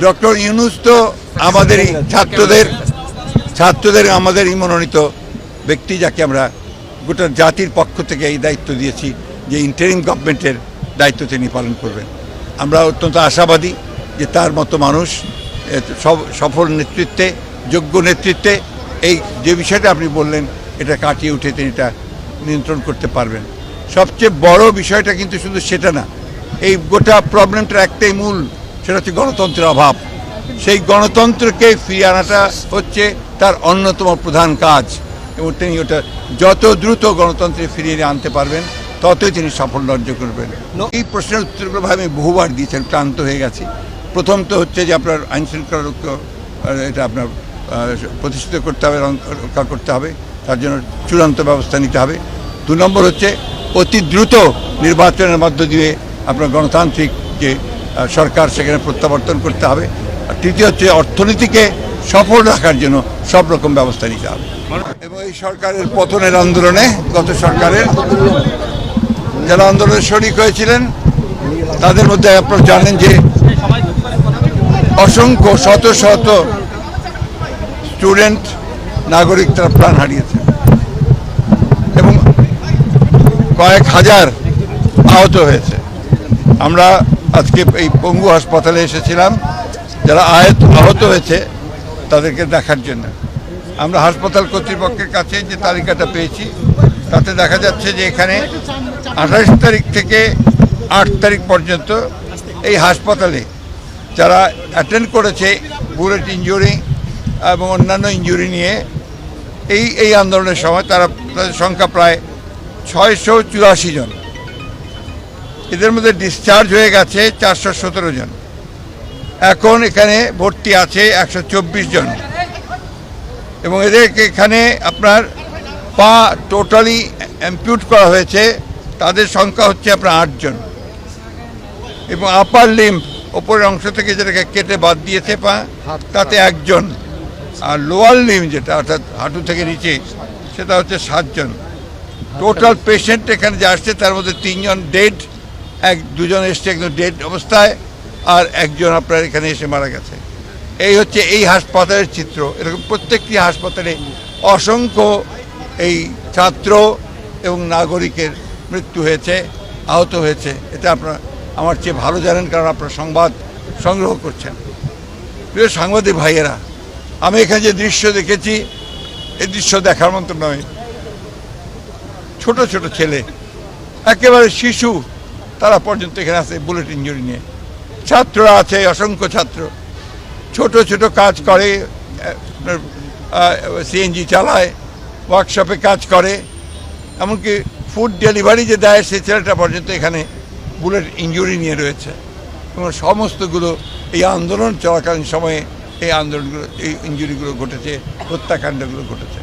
Doctor Yunus তো আমাদেরই ছাত্রদের ছাত্রদের আমাদেরই মনোনীত ব্যক্তি যাকে আমরা গোটা জাতির পক্ষ থেকে এই দায়িত্ব দিয়েছি যে ইন্টারিম গভর্নমেন্টের দায়িত্ব তিনি পালন করবেন। আমরা অত্যন্ত আশাবাদী যে তার মতো মানুষ সব- সফল নেতৃত্বে, যোগ্য নেতৃত্বে এই যে বিষয়টা আপনি বললেন, এটা কাটিয়ে উঠে তিনি এটা নিয়ন্ত্রণ করতে পারবেন। সবচেয়ে বড় বিষয়টা কিন্তু শুধু সেটা না, এই গোটা প্রবলেমটার একটাই মূল সেটা হচ্ছে গণতন্ত্রের অভাব। সেই গণতন্ত্রকে ফিরিয়ে আনাটা হচ্ছে তার অন্যতম প্রধান কাজ। এবং তিনি ওটা যত দ্রুত গণতন্ত্রে ফিরিয়ে আনতে পারবেন ততই তিনি সাফল্য অর্জন করবেন। এই প্রশ্নের উত্তরগুলো ভাই আমি বহুবার দিয়েছেন ক্লান্ত হয়ে গেছি। প্রথম তো হচ্ছে যে আপনার আইন শৃঙ্খলা এটা আপনার প্রতিষ্ঠিত করতে হবে রক্ষা করতে হবে তার জন্য চূড়ান্ত ব্যবস্থা নিতে হবে। দু নম্বর হচ্ছে অতি দ্রুত নির্বাচনের মধ্য দিয়ে আপনার গণতান্ত্রিক যে সরকার সেখানে প্রত্যাবর্তন করতে হবে। আর তৃতীয় হচ্ছে অর্থনীতিকে সফল রাখার জন্য সব রকম ব্যবস্থা নিতে হবে। এবং এই সরকারের পতনের আন্দোলনে, গত সরকারের যারা আন্দোলনে শরিক হয়েছিলেন, তাদের মধ্যে আপনারা জানেন যে অসংখ্য শত শত স্টুডেন্ট, নাগরিক তারা প্রাণ হারিয়েছে। এবং কয়েক হাজার আহত হয়েছে। আমরা আজকে এই পঙ্গু হাসপাতালে এসেছিলাম, যারা আয়ত আহত হয়েছে তাদেরকে দেখার জন্য। আমরা হাসপাতাল কর্তৃপক্ষের কাছে যে তালিকাটা পেয়েছি, তাতে দেখা যাচ্ছে যে এখানে আঠাশ তারিখ থেকে আট তারিখ পর্যন্ত এই হাসপাতালে যারা অ্যাটেন্ড করেছে বুলেট ইঞ্জুরি এবং অন্যান্য ইঞ্জুরি নিয়ে, এই এই আন্দোলনের সময় তারা সংখ্যা প্রায় ছয়শো চুরাশি জন। এদের মধ্যে ডিসচার্জ হয়ে গেছে চারশো সতেরো জন। এখন এখানে ভর্তি আছে একশো চব্বিশ জন। এবং এদেরকে এখানে আপনার পা টোটালি অ্যাম্পিউট করা হয়েছে, তাদের সংখ্যা হচ্ছে আপনার আটজন এবং আপার লিম্ব ওপরের অংশ থেকে যেটাকে কেটে বাদ দিয়েছে পা, তাতে একজন। আর লোয়ার লিম্ব যেটা, অর্থাৎ হাঁটু থেকে নিচে, সেটা হচ্ছে সাতজন। টোটাল পেশেন্ট এখানে যে আসছে, তার মধ্যে তিনজন ডেড এক, দুজন এসছে একদম ডেড অবস্থায় আর একজন আপনার এখানে এসে মারা গেছে। এই হচ্ছে এই হাসপাতালের চিত্র। এরকম প্রত্যেকটি হাসপাতালে অসংখ্য এই ছাত্র এবং নাগরিকের মৃত্যু হয়েছে, আহত হয়েছে। এটা আপনারা, আমার চেয়ে ভালো জানেন কারণ আপনারা সংবাদ সংগ্রহ করছেন। প্রিয় সাংবাদিক ভাইয়েরা, আমি এখানে যে দৃশ্য দেখেছি, এই দৃশ্য দেখার মতো নয়। ছোট ছোট ছেলে, একেবারে শিশু তারা পর্যন্ত এখানে আছে বুলেট ইঞ্জুরি নিয়ে। ছাত্ররা আছে, অসংখ্য ছাত্র। ছোট ছোট কাজ করে সিএনজি চালায় ওয়ার্কশপে কাজ করে, এমনকি ফুড ডেলিভারি যে দেয়, সেই ছেলেটা পর্যন্ত এখানে বুলেট ইঞ্জুরি নিয়ে রয়েছে। এবং সমস্তগুলো এই আন্দোলন, চলাকালীন সময়ে এই আন্দোলনগুলো, এই ইঞ্জুরিগুলো ঘটেছে, হত্যাকাণ্ডগুলো ঘটেছে।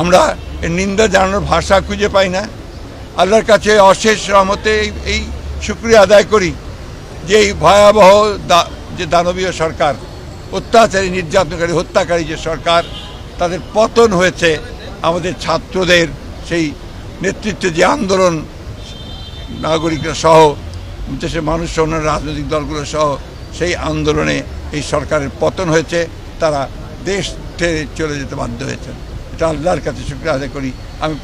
আমরা নিন্দা জানানোর ভাষা খুঁজে পাই না। আল্লাহর কাছে অশেষ রহমতে এই- শুক্রিয়া আদায় করি যে এই ভয়াবহ যে দানবীয় সরকার, অত্যাচারী নির্যাতনকারী, হত্যাকারী যে সরকার, তাদের পতন হয়েছে, আমাদের ছাত্রদের সেই নেতৃত্বে যে আন্দোলন, নাগরিকরা সহ, দেশের মানুষ অন্যান্য রাজনৈতিক দলগুলো সহ, সেই আন্দোলনে এই সরকারের পতন হয়েছে, তারা দেশ ছেড়ে চলে যেতে বাধ্য হয়েছেন এটা আল্লাহর কাছে শুক্রিয়া আদায় করি। আমি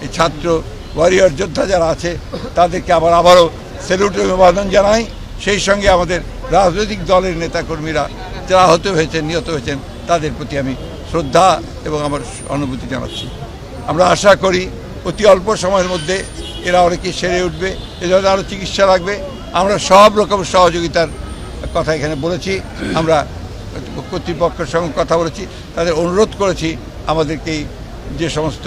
এই ছাত্র ওয়ারিয়র যোদ্ধা যারা আছে, তাদেরকে আবার আবারও স্যালুট অভিবাদন জানাই। সেই সঙ্গে আমাদের রাজনৈতিক দলের নেতাকর্মীরা যারা আহত হয়েছেন, নিহত হয়েছেন, তাদের প্রতি আমি শ্রদ্ধা এবং আমার অনুভূতি জানাচ্ছি। আমরা আশা করি অতি অল্প সময়ের মধ্যে এরা অনেকে সেরে উঠবে এজন্য আরও চিকিৎসা লাগবে। আমরা সব রকম সহযোগিতার কথা এখানে বলেছি। আমরা কর্তৃপক্ষের সঙ্গে কথা বলেছি। তাদের অনুরোধ করেছি আমাদেরকে এই যে সমস্ত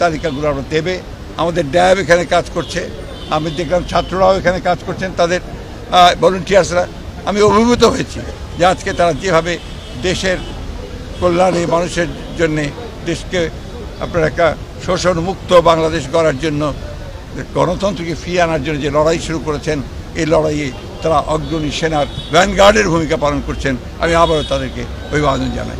তালিকাগুলো আমরা দেবে। আমাদের ড্যাব এখানে কাজ করছে। আমি দেখলাম ছাত্ররাও এখানে কাজ করছেন, তাদের ভলেন্টিয়ার্সরা আমি অভিভূত হয়েছি যে আজকে তারা যেভাবে দেশের কল্যাণে, মানুষের জন্যে দেশকে আপনার একটা শোষণ মুক্ত বাংলাদেশ গড়ার জন্য, গণতন্ত্রকে ফিরিয়ে আনার জন্য যে লড়াই শুরু করেছেন, এই লড়াইয়ে তারা অগ্রণী সেনার ভ্যানগার্ডের ভূমিকা পালন করছেন। আমি আবারও তাদেরকে অভিবাদন জানাই।